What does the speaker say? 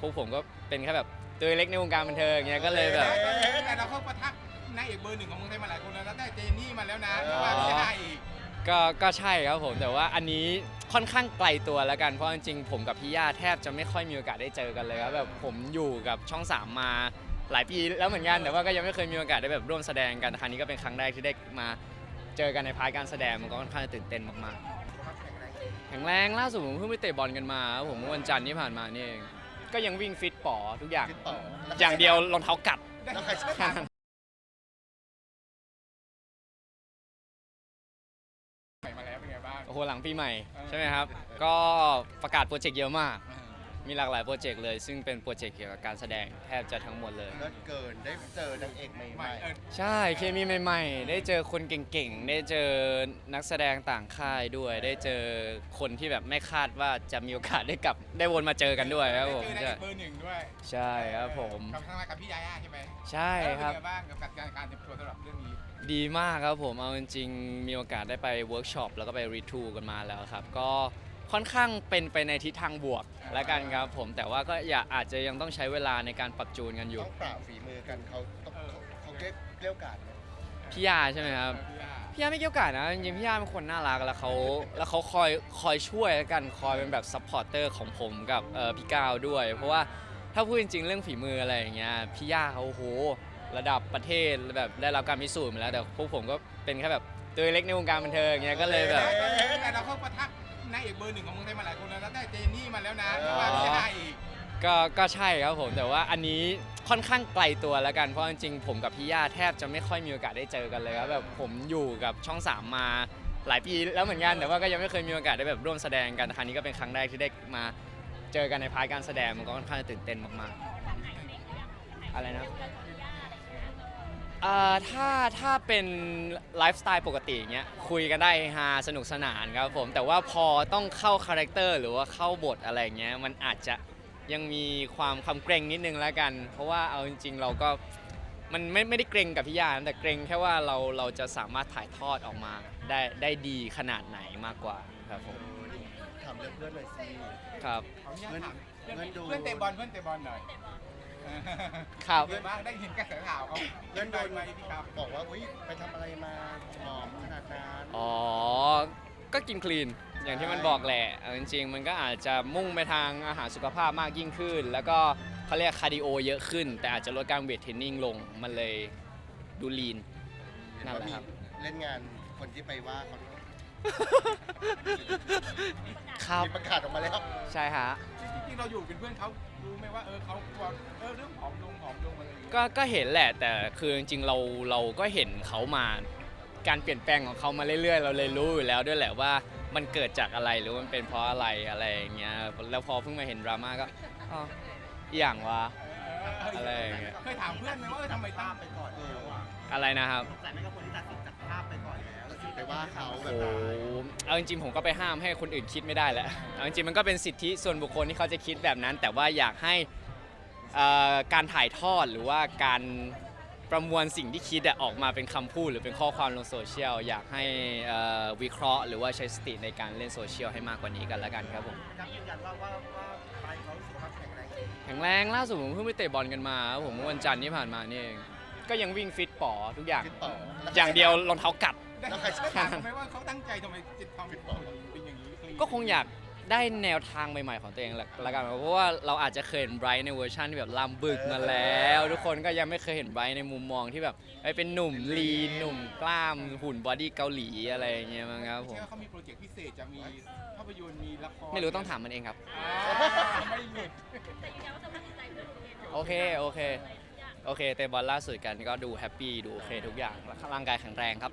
พวกผมก็เป็นแค่แบบตัวเล็กในวงการบันเทิงอย่างเงี้ยก็เลยแบบ แต่เราเข้าประทักนางเอกเบอร์หนึ่งของเมืองไทยมาหลายคนแล้วแล้วได้เจนนี่มาแล้วนะแต่ว่าไม่ได้อีกก็ก็ใช่ครับผมแต่ว่าอันนี้ค่อนข้างไกลตัวแล้วกันเพราะจริงๆผมกับพี่ย่าแทบจะไม่ค่อยมีโอกาสได้เจอกันเลยครับแบบผมอยู่กับช่องสามมาหลายปีแล้วเหมือนกันแต่ว่าก็ยังไม่เคยมีโอกาสได้แบบร่วมแสดงกันครั้งนี้ก็เป็นครั้งแรกที่ได้มาเจอกันในพาร์ทการแสดงมันก็ค่อนข้างจะตื่นเต้นมากๆแข็งแรงล่าสุดผมเพิ่งไปเตะบอลกันมาครับผมเมื่อวันจันทร์ที่ผ่านมานี่เอง ก็ยังวิ่งฟิตป๋อทุกอย่างติดต่ออย่างเดียวรองเท้ากัดแล้วใครชอบแค่นั้นใหม่มาแล้วเป็นไงบ้าง โอ้โหหลังปีใหม่เออใช่ไหมครับ ก็ประกาศโปรเจกต์เยอะมาก มีหลากหลายโปรเจกต์เลย ซึ่งเป็นโปรเจกต์เกี่ยวกับการแสดงแทบจะทั้งหมดเลย เลิศเกินได้เจอนางเอกใหใหม่ม่เออใช่เคมีใหม่ ๆ ได้เจอคนเก่งๆ ได้เจอนักแสดงต่างค่ายด้วย ได้เจอคนที่แบบไม่คาดว่าจะมีโอกาสได้กลับ ได้วนมาเจอกันด้วยครับผมเจอนางใช่เอกเบอร์หนึ่งด้วยใช่ครับผม กับทางรายกับพี่ยาย่าใช่ไหมใช่ครับ แล้วเป็นไงบ้างกับการการเตรียมตัวสำหรับเรื่องนี้ดีมากครับผม เอาจริงๆมีโอกาสได้ไปเวิร์กช็อปแล้วก็ไปรีทูกันมาแล้วครับ ก็ ค่อนข้างเป็นไปในทิศทางบวกแล้วกันครับผมแต่ว่าก็อย่าอาจจะยังต้องใช้เวลาในการปรับจูนกันอยู่ ต้องปราบฝีมือกันเขาต้องเออเขาเกเกลี้ยวกล่อมไหมพี่ยาใช่ไหมครับ พี่ยาพี่ยาไม่เกี่ยวกับนะจริงๆพี่ยาเป็นคนน่ารักแล้วเขาแล้วเขาคอยคอยช่วยแล้วกันคอยเป็นแบบซัพพอร์เตอร์ของผมกับเอ่อพี่ก้าวด้วย เพราะว่าถ้าพูดจริงๆเรื่องฝีมืออะไรอย่างเงี้ยพี่ยาเขาโอ้โหระดับประเทศแบบได้รับการพิสูจน์มาแล้วแต่พวกผมก็เป็นแค่แบบตัวเล็กในวงการบันเทิงอย่างเงี้ยก็เลยแบบ แต่เราเข้าประทัก นางเอกเบอร์หนึ่งของเมืองไทยมาหลายคนแล้วแล้วได้เจนนี่มาแล้วนะแต่ว่าไม่ได้อีกก็ก็ใช่ครับผมแต่ว่าอันนี้ค่อนข้างไกลตัวแล้วกันเพราะจริงๆผมกับพี่ย่าแทบจะไม่ค่อยมีโอกาสได้เจอกันเลยครับแบบผมอยู่กับช่องสามมาหลายปีแล้วเหมือนกันแต่ว่าก็ยังไม่เคยมีโอกาสได้แบบร่วมแสดงกันครั้งนี้ก็เป็นครั้งแรกที่ได้มาเจอกันในพาร์ทการแสดงมันก็ค่อนข้างจะตื่นเต้นมากๆอะไรนะ เอ่อถ้าถ้าเป็นไลฟ์สไตล์ปกติอย่างเงี้ยคุยกันได้ฮาสนุกสนานครับผม แต่ว่าพอต้องเข้าคาแรคเตอร์หรือว่าเข้าบทอะไรอย่างเงี้ยมันอาจจะยังมีความคำเกรงนิดนึงแล้วกัน เพราะว่าเอาจริง ๆ เราก็มันไม่ไม่ได้เกรงกับพี่ยานะแต่เกรงแค่ว่าเราเราจะสามารถถ่ายทอดออกมาได้ได้ดีขนาดไหนมากกว่าครับผมถามเรื่องเพื่อนหน่อยสิครับ ขออนุญาตถามเพื่อนเงินดูเพื่อนเตะบอลเพื่อนเตะบอลหน่อย ครับเยอะมากได้เห็นกระแสข่าวเขาเพื่อนโดนไหมพี่ครับบอกว่าอุ้ยไปทำอะไรมาหอมขนาดนั้นอ๋อ ก็กินคลีน อย่างที่มันบอกแหละเอาจริงๆ มันก็อาจจะมุ่งไปทางอาหารสุขภาพมากยิ่งขึ้น แล้วก็เขาเรียกคาร์ดิโอเยอะขึ้น แต่อาจจะลดการเวทเทรนนิ่งลง มันเลยดูลีน นั่นแหละครับ เล่นงานคนที่ไปว่าเขาด้วยครับ มีประกาศออกมาแล้ว ใช่ฮะจริงๆ เราอยู่เป็นเพื่อนเขารู้ไหมว่าเออเขากลัวเออเรื่องผอมลงผอมลงอะไรอย่างเงี้ยก็ก็เห็นแหละแต่คือจริงๆเราเราก็เห็นเขามา การเปลี่ยนแปลงของเขามาเรื่อยๆ เราเลยรู้อยู่แล้วด้วยแหละว่ามันเกิดจากอะไรหรือมันเป็นเพราะอะไรอะไรอย่างเงี้ยแล้วพอเพิ่งมาเห็นดราม่าก็อ๋ออหย่างวะ อะไรอย่างเงี้ย เคยถามเพื่อนไหมว่าเออทำไมตั้งไปก่อนเอออะไรนะครับแต่ไม่กับคนที่ตัดสิน ไปว่าเขาแบโอ้บโหเอาจริงๆผมก็ไปห้ามให้คนอื่นคิดไม่ได้แหละเอาจริงๆมันก็เป็นสิทธิส่วนบุคคลที่เขาจะคิดแบบนั้น แต่ว่าอยากให้เอ่อการถ่ายทอดหรือว่าการประมวลสิ่งที่คิดอะออกมาเป็นคำพูดหรือเป็นข้อความลงโซเชียลอยากให้เอ่อวิเคราะห์ หรือว่าใช้สติในการเล่นโซเชียลให้มากกว่านี้กันแล้วกันครับผมครับยืนยันว่าว่าว่าไปเขาสุขภาพแข็งแรงแข็งแรงล่าสุดผมเพิ่งไปเตะบอลกันมาครับผมเมื่อวันจันทร์ที่ผ่านมานี่เองก็ยังวิ่งฟิตป๋อทุกอย่างติดต่ออย่างเดียวรองเท้ากัด แล้วใครชอบถามไหมว่าเขาตั้งใจทำไมจิตทำเป็นเป็นอย่างนี้ก็คงอยากได้แนวทางใหม่ๆของตัวเองแหละละกันเพราะว่าเราอาจจะเคยเห็นไบรท์ในเวอร์ชันที่แบบลำบึกมาแล้ว ทุกคนก็ยังไม่เคยเห็นไบรท์ในมุมมองที่แบบเอ้ยเป็นหนุ่มลีนหนุ่มกล้ามหุ่นบอดี้เกาหลีอะไรอย่างเงี้ยมั้งครับผม เชื่อเขามีโปรเจกต์พิเศษจะมีภาพยนตร์มีละครไม่รู้ต้องถามมันเองครับอ่าไม่หยุดโอเคโอเค โอเคเตะบอลล่าสุดกันก็ดูแฮปปี้ดูโอเคทุกอย่างร่างกายแข็งแรงครับ